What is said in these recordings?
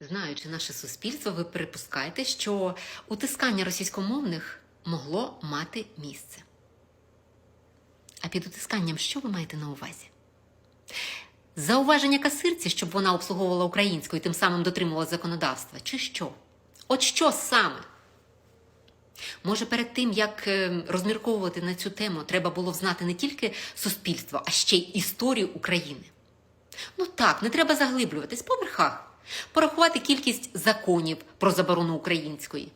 Знаючи наше суспільство, ви припускаєте, що утискання російськомовних могло мати місце. А під утисканням що ви маєте на увазі? Зауваження касирці, щоб вона обслуговувала українською і тим самим дотримувала законодавства, чи що? От що саме? Може, перед тим, як е, розмірковувати на цю тему, треба було знати не тільки суспільство, а ще й історію України. Ну так, не треба заглиблюватись по верхах, порахувати кількість законів про заборону української,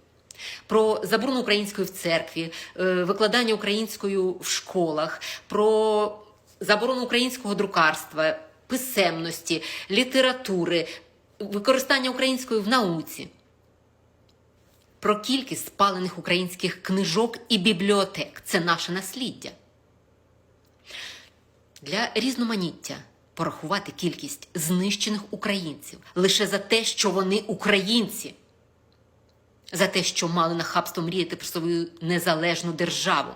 про заборону української в церкві, е, викладання українською в школах, про заборону українського друкарства, писемності, літератури, використання української в науці. Про кількість спалених українських книжок і бібліотек це наше насліддя. Для різноманіття порахувати кількість знищених українців лише за те, що вони українці, за те, що мали нахабство мріяти про свою незалежну державу,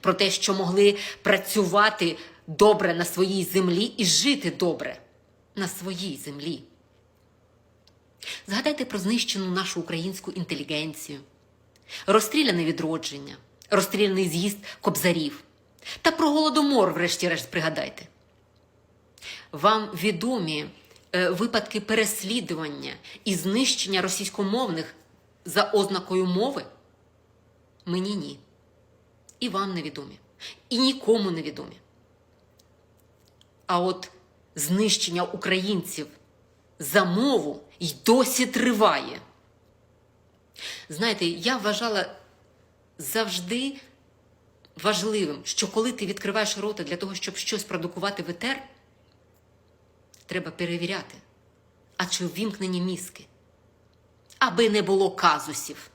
про те, що могли працювати добре на своїй землі і жити добре на своїй землі. Згадайте про знищену нашу українську інтелігенцію, розстріляне відродження, розстріляний з'їзд кобзарів. Та про голодомор, врешті-решт, пригадайте. Вам відомі е, випадки переслідування і знищення російськомовних за ознакою мови? Мені ні. І вам невідомі. І нікому невідомі. А от знищення українців за мову й досі триває. Знаєте, я вважала завжди важливим, що коли ти відкриваєш рота для того, щоб щось продукувати в етер, треба перевіряти, а чи ввімкнені мізки, аби не було казусів.